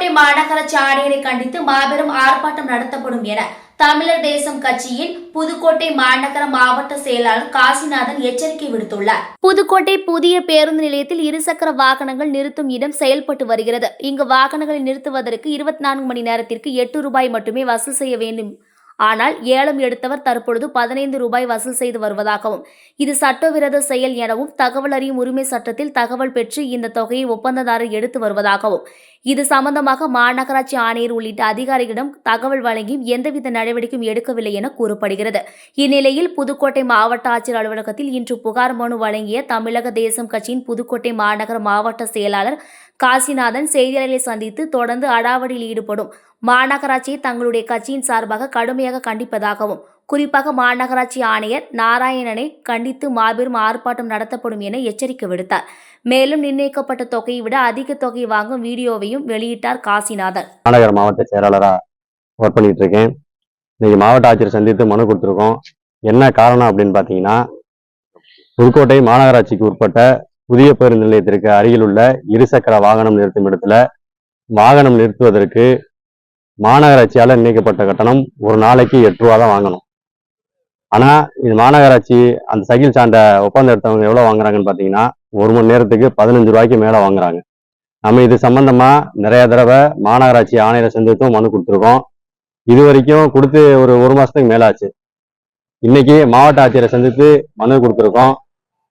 புதுக்கோட்டை மாநகராட்சி ஆணையரை கண்டித்து மாபெரும் ஆர்ப்பாட்டம் நடத்தப்படும் என தமிழர் தேசம் கட்சியின் புதுக்கோட்டை மாநகர மாவட்ட செயலாளர் காசிநாதன் எச்சரிக்கை விடுத்துள்ளார். புதுக்கோட்டை புதிய பேருந்து நிலையத்தில் இருசக்கர வாகனங்கள் நிறுத்தும் இடம் செயல்பட்டு வருகிறது. இங்கு வாகனங்களை நிறுத்துவதற்கு இருபத்தி நான்கு மணி நேரத்திற்கு எட்டு ரூபாய் மட்டுமே வசூல் செய்ய வேண்டும். ஆனால் ஏலம் எடுத்தவர் தற்பொழுது பதினைந்து ரூபாய் வசூல் செய்து வருவதாகவும் இது சட்டவிரோத செயல் எனவும் தகவல் அறியும் உரிமை சட்டத்தில் தகவல் பெற்று இந்த தொகையை ஒப்பந்ததாரர் எடுத்து வருவதாகவும் இது சம்பந்தமாக மாநகராட்சி ஆணையர் உள்ளிட்ட அதிகாரிகளிடம் தகவல் வழங்கியும் எந்தவித நடவடிக்கையும் எடுக்கவில்லை என கூறப்படுகிறது. இந்நிலையில் புதுக்கோட்டை மாவட்ட ஆட்சியர் அலுவலகத்தில் இன்று புகார் மனு வழங்கிய தமிழக தேசம் கட்சியின் புதுக்கோட்டை மாநகர மாவட்ட செயலாளர் காசிநாதன் செய்தியாளர்களை சந்தித்து தொடர்ந்து அடாவடியில் ஈடுபடும் மாநகராட்சியை தங்களுடைய கட்சியின் சார்பாக கடுமையாக கண்டிப்பதாகவும் குறிப்பாக மாநகராட்சி ஆணையர் நாராயணனை கண்டித்து மாபெரும் ஆர்ப்பாட்டம் நடத்தப்படும் என எச்சரிக்கை விடுத்தார். மேலும் நிர்ணயிக்கப்பட்ட தொகையை விட அதிக தொகை வாங்கும் வீடியோவையும் வெளியிட்டார் காசிநாதன். மாநகர மாவட்ட செயலாளராக ஒர்க் பண்ணிட்டு இருக்கேன் இன்னைக்கு மாவட்ட ஆட்சியர் சந்தித்து மனு கொடுத்துருக்கோம். என்ன காரணம் அப்படின்னு பார்த்தீங்கன்னா புதுக்கோட்டை மாநகராட்சிக்கு உட்பட்ட புதிய பேருந்து நிலையத்திற்கு அருகில் உள்ள இருசக்கர வாகனம் நிறுத்தும் இடத்துல வாகனம் நிறுத்துவதற்கு மாநகராட்சியால் நிர்ணயிக்கப்பட்ட கட்டணம் ஒரு நாளைக்கு எட்டு ரூபா தான் வாங்கணும். ஆனா இது மாநகராட்சி அந்த சைக்கிள் சாண்டை ஒப்பந்தம் எடுத்தவங்க எவ்வளவு வாங்குறாங்கன்னு பார்த்தீங்கன்னா ஒரு மணி நேரத்துக்கு பதினஞ்சு ரூபாய்க்கு மேல வாங்குறாங்க. நம்ம இது சம்பந்தமா நிறைய தடவை மாநகராட்சி ஆணையரை சந்தித்தும் மனு கொடுத்துருக்கோம். இது வரைக்கும் கொடுத்து ஒரு ஒரு மாசத்துக்கு மேலாச்சு. இன்னைக்கு மாவட்ட ஆட்சியரை சந்தித்து மனு கொடுத்துருக்கோம்.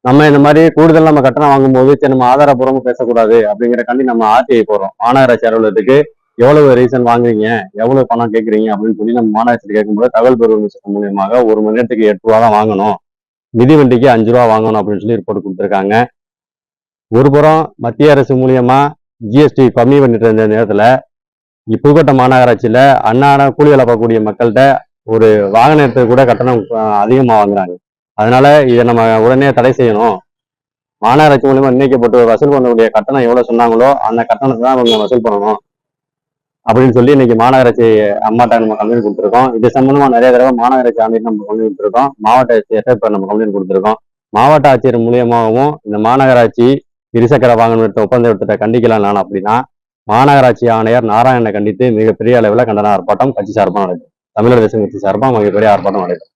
நம்ம இந்த மாதிரி கூடுதல் நம்ம கட்டணம் வாங்கும்போது சரி நம்ம ஆதாரபூர்வமா பேசக்கூடாது அப்படிங்கிற கண்டி நம்ம ஆர்டிஐ போடுறோம். மாநகராட்சி அலுவலகத்துக்கு எவ்வளவு ரீசன் வாங்குறீங்க? எவ்வளவு பணம் கேட்குறீங்க அப்படின்னு சொல்லி நம்ம மாநகராட்சி கேட்கும்போது தகவல் பெறும் சட்டம் மூலியமாக ஒரு மணி நேரத்துக்கு எட்டு ரூபா தான் வாங்கணும். மிதிவண்டிக்கு அஞ்சு ரூபா வாங்கணும் அப்படின்னு சொல்லி ரிப்போர்ட் கொடுத்துருக்காங்க. ஒரு புறம் மத்திய அரசு மூலியமா ஜிஎஸ்டி கம்மி பண்ணிட்டு இருந்த நேரத்துல இ- புதுக்கோட்டை மாநகராட்சியில அன்னாட கூலி வேலை பார்க்கக்கூடிய மக்கள்கிட்ட ஒரு வாகனத்துக்கு கூட கட்டணம் அதிகமாக வாங்குறாங்க. அதனால இதை நம்ம உடனே தடை செய்யணும். மாநகராட்சி மூலியமா நிர்ணயிக்கப்பட்டு வசூல் பண்ணக்கூடிய கட்டணம் எவ்வளவு சொன்னாங்களோ அந்த கட்டணத்தை தான் அவங்க வசூல் பண்ணணும். அப்படின்னு சொல்லி இன்னைக்கு மாநகராட்சி அம்மாட்ட நம்ம கம்ப்ளைண்ட் கொடுத்துருக்கோம். இது சம்பந்தமா நிறைய தடவை மாநகராட்சி ஆணையர் நம்ம கம்ப்ளைண்ட் கொடுத்துருக்கோம். மாவட்ட ஆட்சியர் நம்ம கம்ப்ளைண்ட் கொடுத்துருக்கோம். மாவட்ட ஆட்சியர் மூலியமாகவும் இந்த மாநகராட்சி இருசக்கர வாகனம் எடுத்த ஒப்பந்த எடுத்துட்ட கண்டிக்கலாம் நான் அப்படின்னா மாநகராட்சி ஆணையர் நாராயணனை கண்டித்து மிகப்பெரிய அளவில் கண்டன ஆர்ப்பாட்டம் கட்சி சார்பாக நடக்கும் தமிழர் தேசம் கட்சி சார்பாக மிகப்பெரிய ஆர்ப்பாட்டம் நடக்கும்